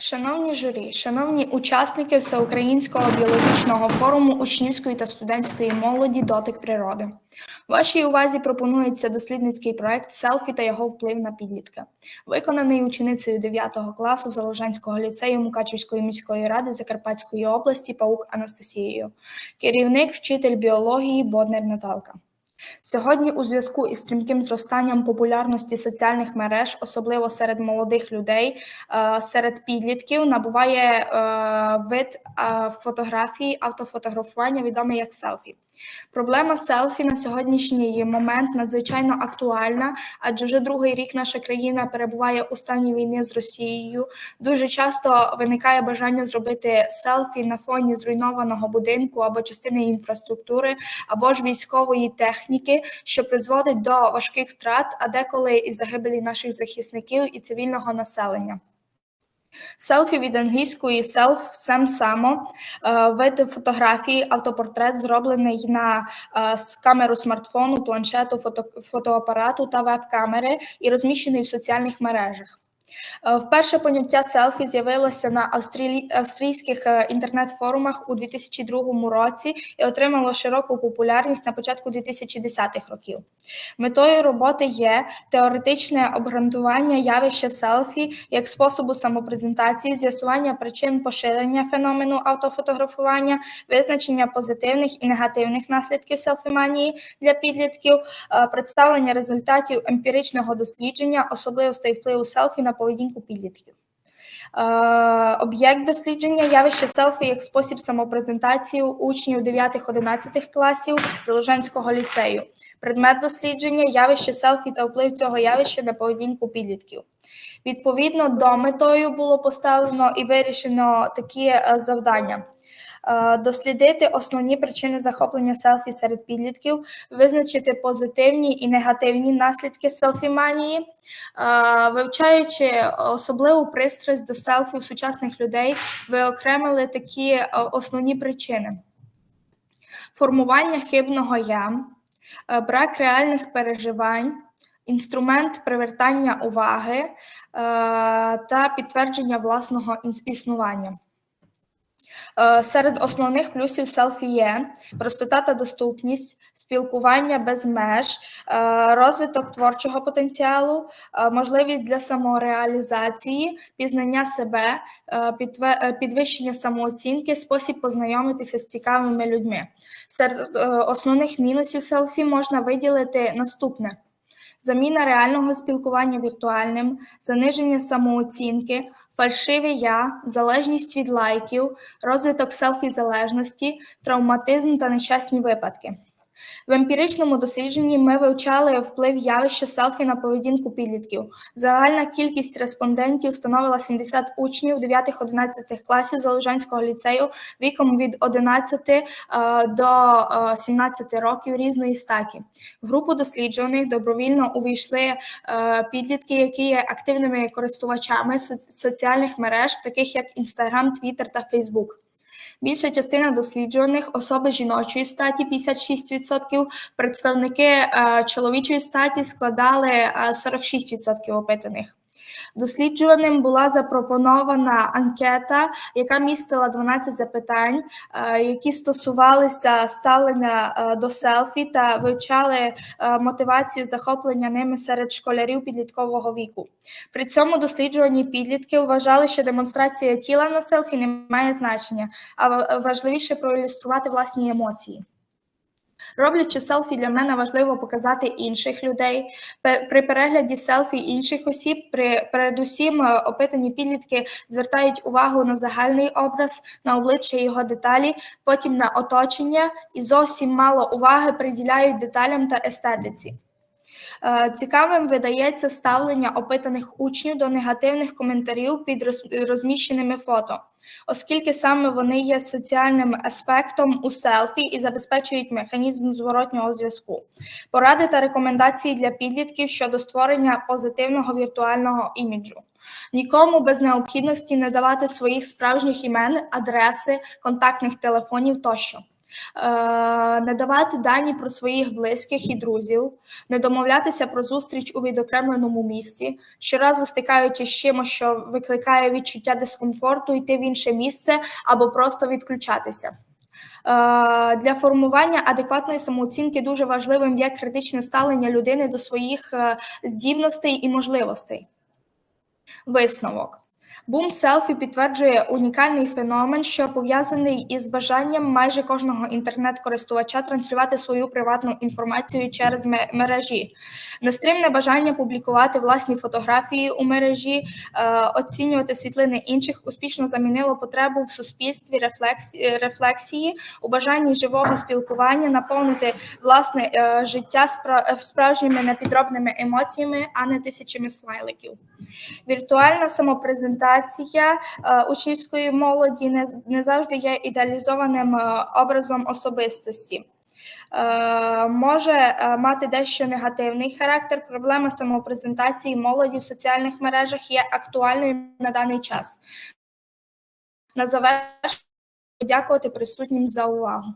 Шановні журі, шановні учасники Всеукраїнського біологічного форуму учнівської та студентської молоді Дотик природи. Вашій увазі пропонується дослідницький проект Селфі та його вплив на підлітка, виконаний ученицею 9 класу Заложанського ліцею Мукачівської міської ради Закарпатської області Паук Анастасією, керівник, вчитель біології Боднер Наталка. Сьогодні, у зв'язку із стрімким зростанням популярності соціальних мереж, особливо серед молодих людей, е, серед підлітків, набуває е, вид е, фотографії, автофотографування, відомий як селфі. Проблема селфі на сьогоднішній момент надзвичайно актуальна, адже вже другий рік наша країна перебуває у стані війни з Росією. Дуже часто виникає бажання зробити селфі на фоні зруйнованого будинку або частини інфраструктури, або ж військової техніки, що призводить до важких втрат, а деколи і загибелі наших захисників і цивільного населення. Селфі від англійської self – сам само е, вид фотографії, автопортрет зроблений на е, камеру смартфону, планшету, фото, фотоапарату та веб-камери і розміщений в соціальних мережах. Е, вперше поняття селфі з'явилося на австрій... австрійських е, інтернет-форумах у 2002 році і отримало широку популярність на початку 2010-х років. Метою роботи є теоретичне обґрунтування явища селфі як способу самопрезентації, з'ясування причин поширення феномену автофотографування, визначення позитивних і негативних наслідків селфіманії для підлітків, е, представлення результатів емпіричного дослідження, особливостей впливу селфі на поведінку підлітків. Е, об'єкт дослідження явище селфі як спосіб самопрезентації учнів 9-11 класів Заложенського ліцею, предмет дослідження, явище селфі та вплив цього явища на поведінку підлітків. Відповідно до метою було поставлено і вирішено такі е, завдання. Е, дослідити основні причини захоплення селфі серед підлітків, визначити позитивні і негативні наслідки селфіманії, е, вивчаючи особливу пристрасть до селфі у сучасних людей, виокремили такі е, основні причини: формування хибного я, брак реальних переживань. Інструмент привертання уваги та підтвердження власного існування. Е, серед основних плюсів селфі є простота та доступність, спілкування без меж, е, розвиток творчого потенціалу, е, можливість для самореалізації, пізнання себе, підвищення самооцінки, спосіб познайомитися з цікавими людьми. Серед основних мінусів селфі можна виділити наступне. Заміна реального спілкування віртуальним, заниження самооцінки, фальшиве я, залежність від лайків, розвиток селфі-залежності, травматизм та нещасні випадки. В емпіричному дослідженні ми вивчали вплив явища селфі на поведінку підлітків. Загальна кількість респондентів становила 70 учнів 9-11 класів Залужанського ліцею віком від 11 е, до 17 е, років різної статі. В групу досліджуваних добровільно увійшли е, підлітки, які є активними користувачами соціальних мереж, таких як Instagram, Twitter та Facebook. Більша частина досліджуваних особи жіночої статі 56%, представники е, чоловічої статі складали 46% е, опитаних. Досліджуваним була запропонована анкета, яка містила 12 запитань, е, які стосувалися ставлення е, до селфі та вивчали е, мотивацію захоплення ними серед школярів підліткового віку. При цьому досліджувані підлітки вважали, що демонстрація тіла на селфі не має значення, а важливіше проілюструвати власні емоції. Роблячи селфі, для мене важливо показати інших людей. При перегляді селфі інших осіб, при передусім е, опитані підлітки звертають увагу на загальний образ, на обличчя його деталі, потім на оточення і зовсім мало уваги приділяють деталям та естетиці. Е, цікавим видається ставлення опитаних учнів до негативних коментарів під розміщеними фото, оскільки саме вони є соціальним аспектом у селфі і забезпечують механізм зворотнього зв'язку, поради та рекомендації для підлітків щодо створення позитивного віртуального іміджу. Нікому без необхідності не давати своїх справжніх імен, адреси, контактних телефонів тощо. Не давати дані про своїх близьких і друзів, не домовлятися про зустріч у відокремленому місці, щоразу стикаючись з чимось, що викликає відчуття дискомфорту, йти в інше місце або просто відключатися. Е, Для формування адекватної самооцінки дуже важливим є критичне ставлення людини до своїх е, здібностей і можливостей. Висновок. Бум селфі підтверджує унікальний феномен, що пов'язаний із бажанням майже кожного інтернет-користувача транслювати свою приватну інформацію через мережі, нестримне бажання публікувати власні фотографії у мережі, е, оцінювати світлини інших успішно замінило потребу в суспільстві рефлексі- рефлексії, у бажанні живого спілкування, наповнити власне е, життя е, справжніми непідробними емоціями, а не тисячами смайликів. Віртуальна самопрезентація е, учнівської молоді не, не завжди є ідеалізованим е, образом особистості. Е, може мати дещо негативний характер. Проблема самопрезентації молоді в соціальних мережах є актуальною на даний час. На завершення подякувати присутнім за увагу.